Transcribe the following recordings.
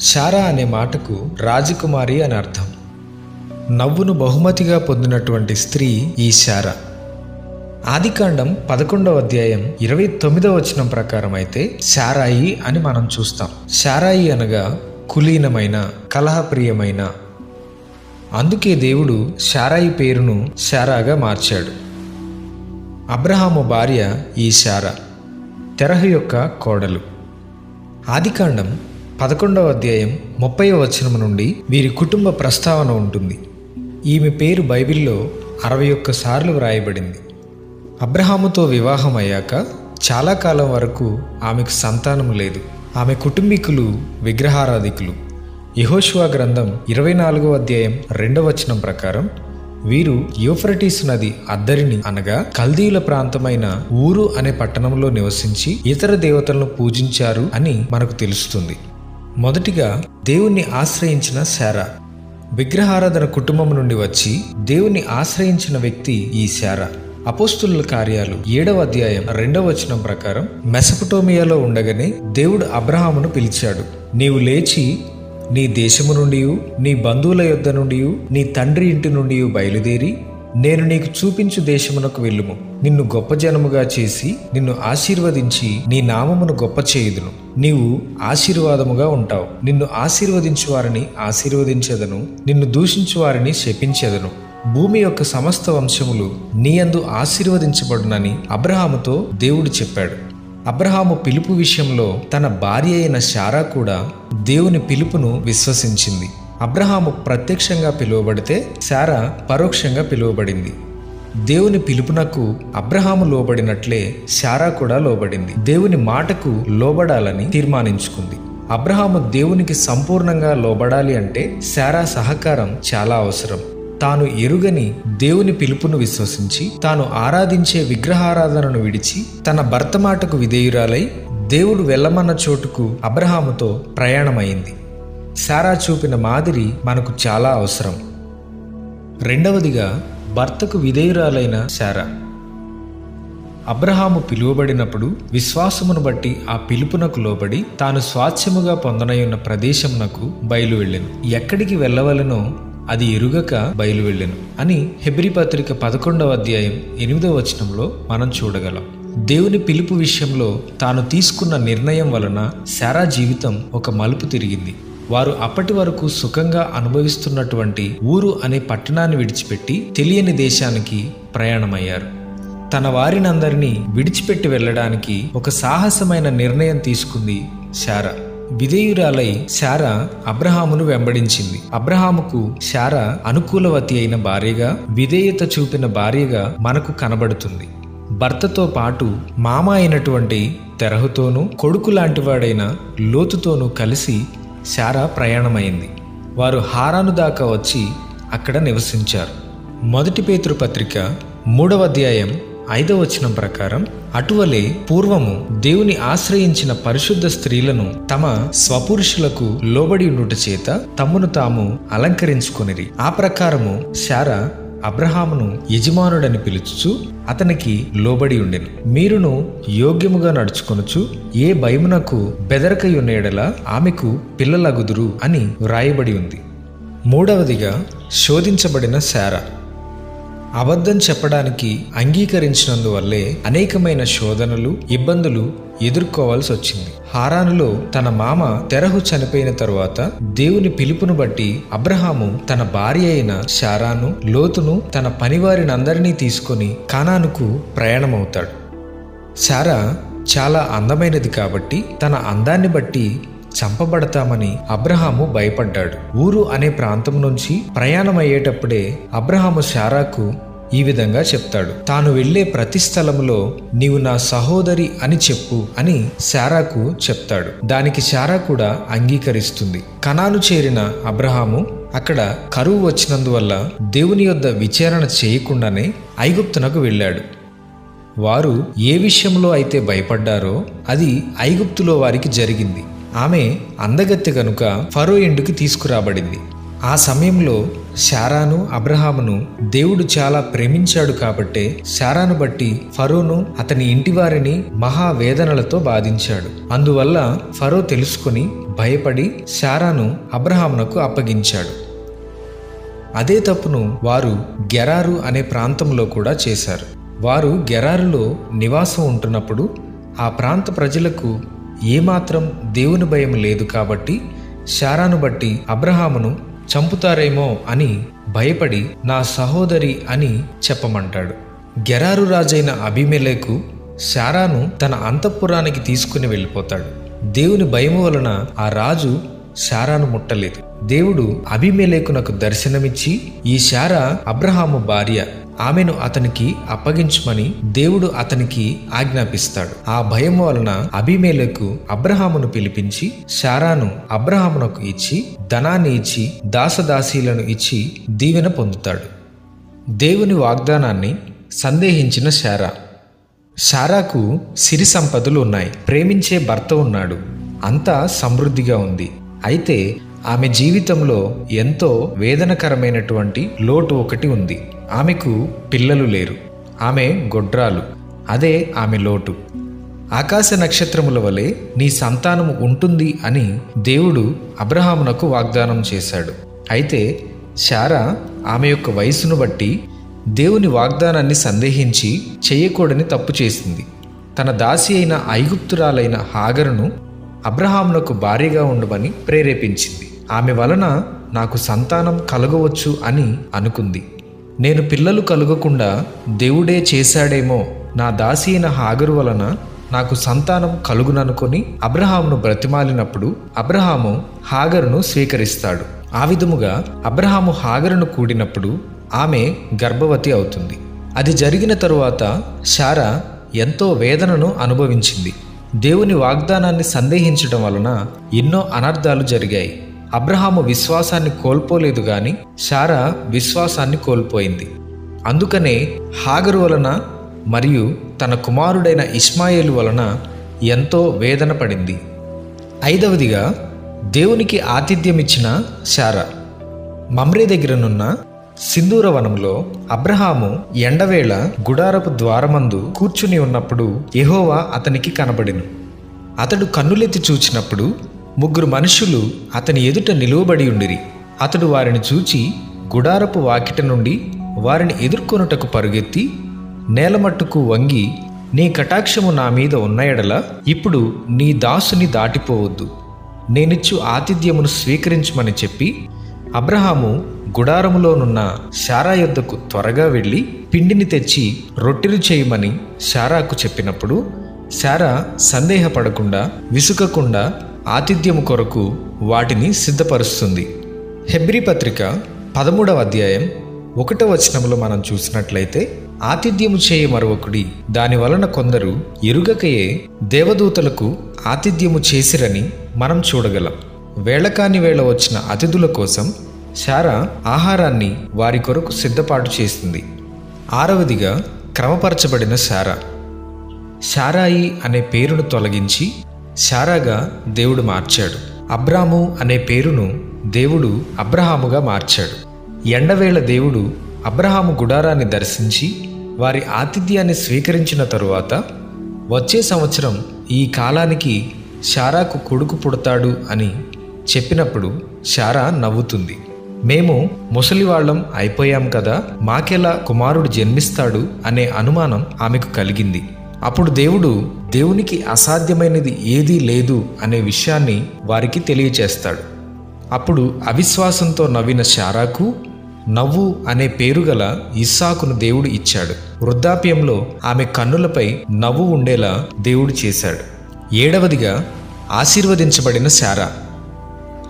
శారా అనే మాటకు రాజకుమారి అని అర్థం. నవ్వును బహుమతిగా పొందినటువంటి స్త్రీ ఈ శారా. ఆదికాండం పదకొండవ అధ్యాయం ఇరవై తొమ్మిదవ వచనం ప్రకారం అయితే శారాయి అని మనం చూస్తాం. శారాయి అనగా కులీనమైన కలహప్రియమైన. అందుకే దేవుడు శారాయి పేరును శారాగా మార్చాడు. అబ్రహాము భార్య ఈ శారా. తెరహ యొక్క కోడలు. ఆదికాండం పదకొండవ అధ్యాయం ముప్పై వచనం నుండి వీరి కుటుంబ ప్రస్తావన ఉంటుంది. ఈమె పేరు బైబిల్లో అరవై ఒక్క సార్లు వ్రాయబడింది. అబ్రహాముతో వివాహం అయ్యాక చాలా కాలం వరకు ఆమెకు సంతానం లేదు. ఆమె కుటుంబీకులు విగ్రహారాధికులు. యహోషువా గ్రంథం ఇరవై నాలుగవ అధ్యాయం రెండవ వచనం ప్రకారం వీరు యూఫ్రటీస్ నది అద్దరిని అనగా కల్దీయుల ప్రాంతమైన ఊరు అనే పట్టణంలో నివసించి ఇతర దేవతలను పూజించారు అని మనకు తెలుస్తుంది. మొదటిగా దేవుణ్ణి ఆశ్రయించిన శారా. విగ్రహారాధన కుటుంబం నుండి వచ్చి దేవుణ్ణి ఆశ్రయించిన వ్యక్తి ఈ శారా. అపోస్తుల కార్యాలు ఏడవ అధ్యాయం రెండవ వచనం ప్రకారం మెసపటోమియాలో ఉండగానే దేవుడు అబ్రహామును పిలిచాడు. నీవు లేచి నీ దేశము నుండి నీ బంధువుల యొద్ద నుండి నీ తండ్రి ఇంటి నుండి బయలుదేరి నేను నీకు చూపించు దేశమునకు వెళ్ళుము. నిన్ను గొప్ప జనముగా చేసి నిన్ను ఆశీర్వదించి నీ నామమును గొప్ప చేయుదును. నీవు ఆశీర్వాదముగా ఉంటావు. నిన్ను ఆశీర్వదించు వారిని ఆశీర్వదించెదను. నిన్ను దూషించు వారిని శపించెదను. భూమి యొక్క సమస్త వంశములు నీయందు ఆశీర్వదించబడునని అబ్రహాముతో దేవుడు చెప్పాడు. అబ్రహాము పిలుపు విషయంలో తన భార్య అయిన శారా కూడా దేవుని పిలుపును విశ్వసించింది. అబ్రహాము ప్రత్యక్షంగా పిలువబడితే శారా పరోక్షంగా పిలువబడింది. దేవుని పిలుపునకు అబ్రహాము లోబడినట్లే శారా కూడా లోబడింది. దేవుని మాటకు లోబడాలని తీర్మానించుకుంది. అబ్రహాము దేవునికి సంపూర్ణంగా లోబడాలి అంటే శారా సహకారం చాలా అవసరం. తాను ఎరుగని దేవుని పిలుపును విశ్వసించి తాను ఆరాధించే విగ్రహారాధనను విడిచి తన భర్త మాటకు విధేయురాలై దేవుడు వెళ్ళమన్న చోటుకు అబ్రహాముతో ప్రయాణమైంది. సారా చూపిన మాదిరి మనకు చాలా అవసరం. రెండవదిగా భర్తకు విధేయురాలైన శారా అబ్రహాము పిలువబడినప్పుడు విశ్వాసమును బట్టి ఆ పిలుపునకు లోబడి తాను స్వాచ్ఛముగా పొందనయున్న ప్రదేశమునకు బయలు వెళ్ళెను ఎక్కడికి వెళ్ళవలనో అది ఎరుగక బయలు వెళ్ళెను అని హెబ్రి పత్రిక పదకొండవ అధ్యాయం ఎనిమిదవ వచనంలో మనం చూడగలం. దేవుని పిలుపు విషయంలో తాను తీసుకున్న నిర్ణయం వలన శారా జీవితం ఒక మలుపు తిరిగింది. వారు అప్పటి వరకు సుఖంగా అనుభవిస్తున్నటువంటి ఊరు అనే పట్టణాన్ని విడిచిపెట్టి తెలియని దేశానికి ప్రయాణమయ్యారు. తన వారినందరినీ విడిచిపెట్టి వెళ్ళడానికి ఒక సాహసమైన నిర్ణయం తీసుకుంది శారా. విధేయురాలై శారా అబ్రహామును వెంబడించింది. అబ్రహాముకు శారా అనుకూలవతి అయిన భార్యగా విధేయత చూపిన భార్యగా మనకు కనబడుతుంది. భర్తతో పాటు మామ అయినటువంటి తెరహుతోనూ కొడుకు లాంటివాడైన లోతుతోనూ కలిసి శారా ప్రయాణమైంది. వారు హారాను దాకా వచ్చి అక్కడ నివసించారు. మొదటి పేతృ పత్రిక మూడవ అధ్యాయం ఐదవ వచనం ప్రకారం అటువలే పూర్వము దేవుని ఆశ్రయించిన పరిశుద్ధ స్త్రీలను తమ స్వపురుషులకు లోబడి ఉండుట చేత తమ్మును తాము అలంకరించుకొనిరి. ఆ ప్రకారము శారా అబ్రహామును యజమానుడని పిలుచుచు అతనికి లోబడి ఉండెను. మీరును యోగ్యముగా నడుచుకొనుచు ఏ భయమునకు బెదరకయున్నేడల ఆమెకు పిల్లలగుదురు అని వ్రాయబడి ఉంది. మూడవదిగా శోధించబడిన శారా. అబద్ధం చెప్పడానికి అంగీకరించినందువల్లే అనేకమైన శోధనలు ఇబ్బందులు ఎదుర్కోవాల్సి వచ్చింది. హారానులో తన మామ తెరహు చనిపోయిన తరువాత దేవుని పిలుపును బట్టి అబ్రహాము తన భార్య అయిన శారాను లోతును తన పనివారినందరినీ తీసుకొని కానానుకు ప్రయాణమవుతాడు. శారా చాలా అందమైనది కాబట్టి తన అందాన్ని బట్టి చంపబడతామని అబ్రహాము భయపడ్డాడు. ఊరు అనే ప్రాంతం నుంచి ప్రయాణం అయ్యేటప్పుడే అబ్రహాము శారాకు ఈ విధంగా చెప్తాడు. తాను వెళ్ళే ప్రతి స్థలంలో నీవు నా సహోదరి అని చెప్పు అని శారాకు చెప్తాడు. దానికి శారా కూడా అంగీకరిస్తుంది. కణాను చేరిన అబ్రహాము అక్కడ కరువు వచ్చినందువల్ల దేవుని యొద్ద విచారణ చేయకుండానే ఐగుప్తునకు వెళ్ళాడు. వారు ఏ విషయంలో అయితే భయపడ్డారో అది ఐగుప్తులో వారికి జరిగింది. ఆమె అందగత్తె కనుక ఫరో ఎండుకి తీసుకురాబడింది. ఆ సమయంలో శారాను అబ్రహామును దేవుడు చాలా ప్రేమించాడు కాబట్టే శారాను బట్టి ఫరోను అతని ఇంటివారిని మహావేదనలతో బాధించాడు. అందువల్ల ఫరో తెలుసుకొని భయపడి శారాను అబ్రహామునకు అప్పగించాడు. అదే తప్పును వారు గెరారు అనే ప్రాంతంలో కూడా చేశారు. వారు గెరారులో నివాసం ఉంటున్నప్పుడు ఆ ప్రాంత ప్రజలకు ఏమాత్రం దేవుని భయం లేదు కాబట్టి శారాను బట్టి అబ్రహామును చంపుతారేమో అని భయపడి నా సహోదరి అని చెప్పమంటాడు. గెరారు రాజైన అభిమెలేకు శారాను తన అంతఃపురానికి తీసుకుని వెళ్ళిపోతాడు. దేవుని భయము వలన ఆ రాజు శారాను ముట్టలేదు. దేవుడు అభిమేలేకునకు దర్శనమిచ్చి ఈ శారా అబ్రహాము భార్య ఆమెను అతనికి అప్పగించమని దేవుడు అతనికి ఆజ్ఞాపిస్తాడు. ఆ భయం వలన అభిమేలకు అబ్రహామును పిలిపించి శారాను అబ్రహామునకు ఇచ్చి ధనాన్ని ఇచ్చి దాసదాసీలను ఇచ్చి దీవెన పొందుతాడు. దేవుని వాగ్దానాన్ని సందేహించిన శారా. శారాకు సిరి సంపదలు ఉన్నాయి. ప్రేమించే భర్త ఉన్నాడు. అంతా సమృద్ధిగా ఉంది. అయితే ఆమె జీవితంలో ఎంతో వేదనకరమైనటువంటి లోటు ఒకటి ఉంది. ఆమెకు పిల్లలు లేరు. ఆమె గొడ్రాలు. అదే ఆమె లోటు. ఆకాశ నక్షత్రముల వలె నీ సంతానము ఉంటుంది అని దేవుడు అబ్రహామునకు వాగ్దానం చేశాడు. అయితే శారా ఆమె యొక్క వయసును బట్టి దేవుని వాగ్దానాన్ని సందేహించి చేయకూడని తప్పు చేసింది. తన దాసి అయిన ఐగుప్తురాలైన హాగరును అబ్రహామునకు భార్యగా ఉండమని ప్రేరేపించింది. ఆమె వలన నాకు సంతానం కలగవచ్చు అని అనుకుంది. నేను పిల్లలు కలగకుండా దేవుడే చేశాడేమో నా దాసి అయిన హాగరు వలన నాకు సంతానం కలుగుననుకొని అబ్రహామును బ్రతిమాలినప్పుడు అబ్రహాము హాగరును స్వీకరిస్తాడు. ఆ విధముగా అబ్రహాము హాగరును కూడినప్పుడు ఆమె గర్భవతి అవుతుంది. అది జరిగిన తరువాత శారా ఎంతో వేదనను అనుభవించింది. దేవుని వాగ్దానాన్ని సందేహించడం వలన ఎన్నో అనర్థాలు జరిగాయి. అబ్రహాము విశ్వాసాన్ని కోల్పోలేదు గాని శారా విశ్వాసాన్ని కోల్పోయింది. అందుకనే హాగరు వలన మరియు తన కుమారుడైన ఇస్మాయేలు వలన ఎంతో వేదన పడింది. ఐదవదిగా దేవునికి ఆతిథ్యమిచ్చిన శారా. మమ్రే దగ్గరనున్న సింధూర వనంలో అబ్రహాము ఎండవేళ గుడారపు ద్వారమందు కూర్చుని ఉన్నప్పుడు ఎహోవా అతనికి కనబడిను. అతడు కన్నులెత్తి చూచినప్పుడు ముగ్గురు మనుషులు అతని ఎదుట నిలువబడి ఉండిరి. అతడు వారిని చూచి గుడారపు వాకిట నుండి వారిని ఎదుర్కొనుటకు పరుగెత్తి నేలమట్టుకు వంగి నీ కటాక్షము నా మీద ఉన్న ఎడల ఇప్పుడు నీ దాసుని దాటిపోవద్దు. నేనిచ్చు ఆతిథ్యమును స్వీకరించమని చెప్పి అబ్రహాము గుడారములోనున్న శారా యొద్దకు త్వరగా వెళ్ళి పిండిని తెచ్చి రొట్టెలు చేయమని శారాకు చెప్పినప్పుడు శారా సందేహపడకుండా విసుకకుండా ఆతిథ్యము కొరకు వాటిని సిద్ధపరుస్తుంది. హెబ్రి పత్రిక పదమూడవ అధ్యాయం ఒకటవ వచనంలో మనం చూసినట్లయితే ఆతిథ్యము చేయ మరొకడి దాని వలన కొందరు ఎరుగకయే దేవదూతలకు ఆతిథ్యము చేసిరని మనం చూడగలం. వేళకాని వేళ వచ్చిన అతిథుల కోసం శారా ఆహారాన్ని వారి కొరకు సిద్ధపాటు చేసింది. ఆరవదిగా క్రమపరచబడిన శారా. శారాయి అనే పేరును తొలగించి శారాగా దేవుడు మార్చాడు. అబ్రాము అనే పేరును దేవుడు అబ్రహాముగా మార్చాడు. ఎండవేళ దేవుడు అబ్రహాము గుడారాన్ని దర్శించి వారి ఆతిథ్యాన్ని స్వీకరించిన తరువాత వచ్చే సంవత్సరం ఈ కాలానికి శారాకు కొడుకు పుడతాడు అని చెప్పినప్పుడు శారా నవ్వుతుంది. మేము ముసలివాళ్ళం అయిపోయాం కదా మాకెలా కుమారుడు జన్మిస్తాడు అనే అనుమానం ఆమెకు కలిగింది. అప్పుడు దేవుడు దేవునికి అసాధ్యమైనది ఏదీ లేదు అనే విషయాన్ని వారికి తెలియచేస్తాడు. అప్పుడు అవిశ్వాసంతో నవ్విన శారాకు నవ్వు అనే పేరు గల ఇస్సాకును దేవుడు ఇచ్చాడు. వృద్ధాప్యంలో ఆమె కన్నులపై నవ్వు ఉండేలా దేవుడు చేశాడు. ఏడవదిగా ఆశీర్వదించబడిన శారా.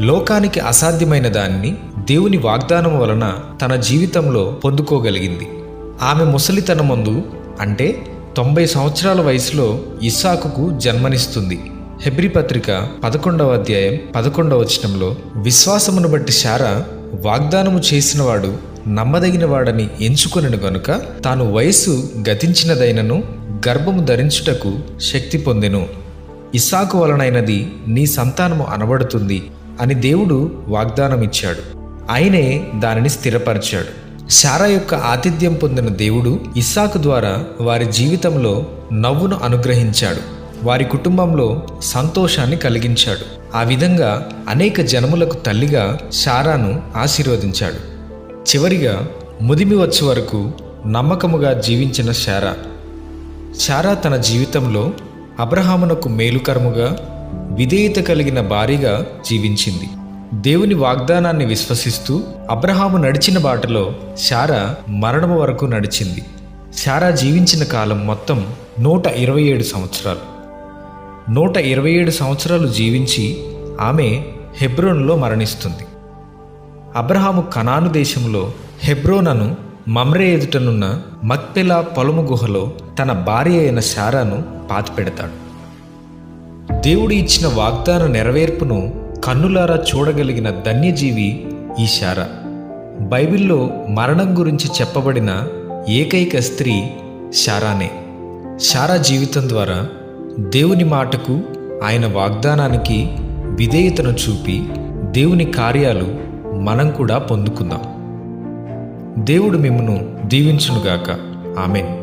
లోకానికి అసాధ్యమైన దాన్ని దేవుని వాగ్దానం వలన తన జీవితంలో పొందుకోగలిగింది. ఆమె ముసలితనమందు అంటే తొంభై సంవత్సరాల వయసులో ఇస్సాకుకు జన్మనిస్తుంది. హెబ్రి పత్రిక పదకొండవ అధ్యాయం పదకొండవ వచనంలో విశ్వాసమును బట్టి శారా వాగ్దానము చేసినవాడు నమ్మదగినవాడని ఎంచుకొనను గనుక తాను వయస్సు గతించినదైనను గర్భము ధరించుటకు శక్తి పొందెను. ఇస్సాకు వలనైనది నీ సంతానము అనబడుతుంది అని దేవుడు వాగ్దానమిచ్చాడు. ఆయనే దానిని స్థిరపరిచాడు. శారా యొక్క ఆతిథ్యం పొందిన దేవుడు ఇస్సాకు ద్వారా వారి జీవితంలో నవ్వును అనుగ్రహించాడు. వారి కుటుంబంలో సంతోషాన్ని కలిగించాడు. ఆ విధంగా అనేక జనములకు తల్లిగా శారాను ఆశీర్వదించాడు. చివరిగా ముదిమి వచ్చే వరకు నమ్మకముగా జీవించిన శారా. శారా తన జీవితంలో అబ్రహామునకు మేలుకరముగా విధేయత కలిగిన భారీగా జీవించింది. దేవుని వాగ్దానాన్ని విశ్వసిస్తూ అబ్రహాము నడిచిన బాటలో శారా మరణము వరకు నడిచింది. శారా జీవించిన కాలం మొత్తం నూట ఇరవై ఏడు సంవత్సరాలు. నూట ఇరవై ఏడు సంవత్సరాలు జీవించి ఆమె హెబ్రోన్లో మరణిస్తుంది. అబ్రహాము కనాను దేశంలో హెబ్రోనను మమ్రే ఎదుటనున్న మక్పెలా పొలము గుహలో తన భార్య అయిన శారాను పాతిపెడతాడు. దేవుడు ఇచ్చిన వాగ్దాన నెరవేర్పును కన్నులారా చూడగలిగిన ధన్యజీవి ఈ శారా బైబిల్లో మరణం గురించి చెప్పబడిన ఏకైక స్త్రీ శారానే. శారా జీవితం ద్వారా దేవుని మాటకు ఆయన వాగ్దానానికి విధేయతను చూపి దేవుని కార్యాలు మనం కూడా పొందుకుందాం. దేవుడు మిమ్మను దీవించునుగాక. ఆమెన్.